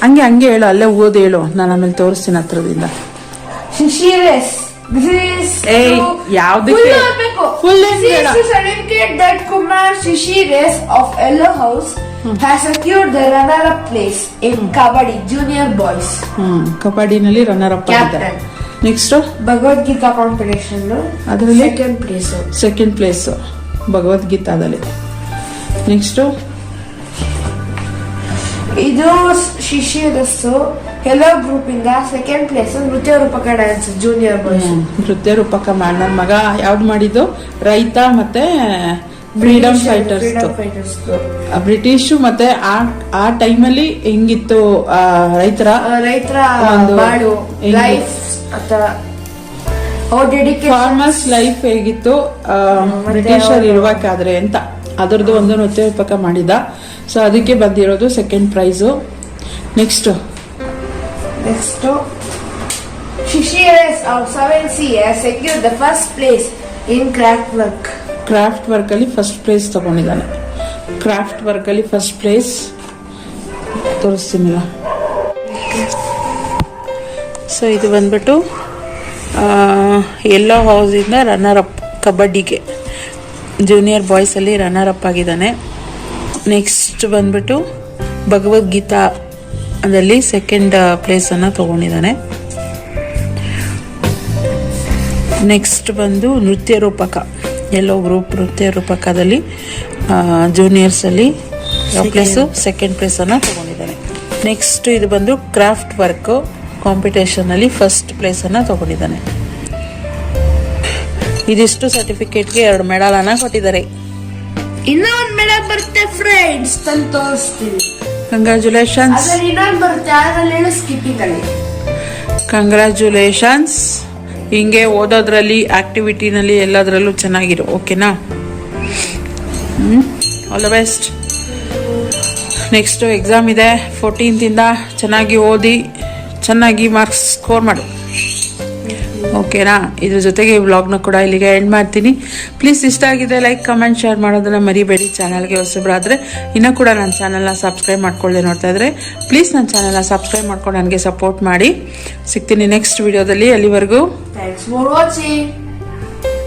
ಹಂಗೆ ಹಂಗೆ ಹೇಳು ಅಲ್ಲೇ ಓದಿ ಹೇಳು. ನಾನು ಆಮೇಲೆ ತೋರಿಸ್ತೀನಿ ಹತ್ರದಿಂದ. ಶಿಶಿರಸ್ ಏಯ್, ಯಾವ್ದಕ್ಕೆ? To certificate that Kumar Shishi Shishires of Yellow House has secured the runner-up place in Kabaddi Junior Boys ಹ್ಞೂ ಕಬಡ್ಡಿನಲ್ಲಿ ರನ್ನರ್ ಅಪ್ ಆಗಿದ್ದಾರೆ Captain. Next Gita competition. ಅದ್ರಲ್ಲಿ? second place. ಸೆಕೆಂಡ್ ಪ್ಲೇಸು ಭಗವದ್ಗೀತಾದಲ್ಲಿ ನೆಕ್ಸ್ಟು ಇದು ಶಿಶಿರಸ್ಸು ಎಲ್ಲೋ ಗ್ರೂಪ್ ಇಂದ ಸೆಕೆಂಡ್ ಪ್ಲೇಸ್ ನೃತ್ಯ ರೂಪಕ ಡ್ಯಾನ್ಸ್ ಜೂನಿಯರ್ ಬಾಯ್ಸ್ ನೃತ್ಯ ರೂಪಕ ಮಾಡಿ ನನ್ನ ಮಗ ಯಾವ್ದು ಮಾಡಿದ್ದು? ರೈತ ಮತ್ತೆ ಫ್ರೀಡಮ್ ಫೈಟರ್ಸ್ ಬ್ರಿಟಿಷ್ ಮತ್ತೆ ಆ ಆ ಟೈಮಲ್ಲಿ ಹೆಂಗಿತ್ತು ರೈತರ? ರೈತರ ಬಾಳು? ಲೈಫ್ ಫಾರ್ಮರ್ಸ್ ಲೈಫ್ ಹೇಗಿತ್ತು? ಬ್ರಿಟಿಷರ್ ಇರ್ಬೇಕಾದ್ರೆ ಅಂತ. ಅದರದ್ದು ಒಂದು ನೃತ್ಯ ರೂಪಕ ಮಾಡಿದ. ಸೊ ಅದಕ್ಕೆ ಬಂದಿರೋದು second prize next next of seven C secure the first place in craft work craft ವರ್ಕಲ್ಲಿ first place ತಗೊಂಡಿದ್ದಾನೆ. ಕ್ರಾಫ್ಟ್ ವರ್ಕಲ್ಲಿ ಫಸ್ಟ್ ಪ್ಲೇಸ್ ತೋರಿಸ್ತೀನಿಲ್ಲ ಸೊ ಇದು ಬಂದ್ಬಿಟ್ಟು ಎಲ್ಲೋ ಹೌಸಿಂದ ರನ್ನರ್ ಅಪ್ ಕಬಡ್ಡಿಗೆ. ಜೂನಿಯರ್ ಬಾಯ್ಸಲ್ಲಿ ರನ್ನರ್ ಅಪ್ ಆಗಿದ್ದಾನೆ. ನೆಕ್ಸ್ಟ್ ಬಂದ್ಬಿಟ್ಟು ಭಗವದ್ಗೀತಾ ಅದರಲ್ಲಿ ಸೆಕೆಂಡ್ ಪ್ಲೇಸನ್ನು ತೊಗೊಂಡಿದ್ದಾನೆ. ನೆಕ್ಸ್ಟ್ ಬಂದು ನೃತ್ಯ ರೂಪಕ ಎಲ್ಲೋ ಗ್ರೂಪ್ ನೃತ್ಯ ರೂಪಕದಲ್ಲಿ ಜೂನಿಯರ್ಸಲ್ಲಿ ಪ್ಲೇಸು ಸೆಕೆಂಡ್ ಪ್ಲೇಸನ್ನು ತೊಗೊಂಡಿದ್ದಾನೆ. ನೆಕ್ಸ್ಟ್ ಇದು ಬಂದು ಕ್ರಾಫ್ಟ್ ವರ್ಕು ಕಾಂಪಿಟೇಷನಲ್ಲಿ ಫಸ್ಟ್ ಪ್ಲೇಸನ್ನು ತೊಗೊಂಡಿದ್ದಾನೆ. ಇದಿಷ್ಟು ಸರ್ಟಿಫಿಕೇಟ್ಗೆ ಎರಡು ಮೆಡಲ್ ಅನ್ನ ಕೊಟ್ಟಿದ್ದಾರೆ. ಇನ್ನೊಂದು ಒಂದ್ ಮೆಡಲ್ ಬರುತ್ತೆ ಫ್ರೆಂಡ್ಸ್ ತಂದು ತೋರಿಸ್ತೀನಿ. ಕಂಗ್ರ್ಯಾಚುಲೇಷನ್ಸ್ ಇನ್ನೊಂದು ಬರುತ್ತೆ ಅದರಲ್ಲಿ ಸ್ಕಿಪ್ಪಿಂಗ್ ಅಲ್ಲಿ ಕಂಗ್ರ್ಯಾಚುಲೇಷನ್ಸ್ ಹಿಂಗೆ ಓದೋದ್ರಲ್ಲಿ ಆಕ್ಟಿವಿಟಿನಲ್ಲಿ ಎಲ್ಲದರಲ್ಲೂ ಚೆನ್ನಾಗಿರು ಓಕೆನಾ all the best next exam ಇದೆ ಫೋರ್ಟೀನ್ತಿಂದ ಚೆನ್ನಾಗಿ ಓದಿ ಚೆನ್ನಾಗಿ ಮಾರ್ಕ್ಸ್ ಸ್ಕೋರ್ ಮಾಡು. ಓಕೆನಾ? ಇದ್ರ ಜೊತೆಗೆ ಈ ವ್ಲಾಗ್ನ ಕೂಡ ಇಲ್ಲಿಗೆ ಎಂಡ್ ಮಾಡ್ತೀನಿ. ಪ್ಲೀಸ್ ಇಷ್ಟ ಆಗಿದೆ ಲೈಕ್ ಕಮೆಂಟ್ ಶೇರ್ ಮಾಡೋದನ್ನ ಮರಿಬೇಡಿ. ಚಾನಲ್ಗೆ ಹೊಸಬ್ರಾದ್ರೆ ಇನ್ನೂ ಕೂಡ ನನ್ನ ಚಾನಲ್ನ ಸಬ್ಸ್ಕ್ರೈಬ್ ಮಾಡ್ಕೊಳ್ಳಿ ನೋಡ್ತಾ ಇದ್ರೆ ಪ್ಲೀಸ್ ನನ್ನ ಚಾನಲ್ನ ಸಬ್ಸ್ಕ್ರೈಬ್ ಮಾಡ್ಕೊಂಡು ನನಗೆ ಸಪೋರ್ಟ್ ಮಾಡಿ. ಸಿಗ್ತೀನಿ ನೆಕ್ಸ್ಟ್ ವಿಡಿಯೋದಲ್ಲಿ ಅಲ್ಲಿವರೆಗೂ ಥ್ಯಾಂಕ್ಸ್ ಫಾರ್ ವಾಚಿಂಗ್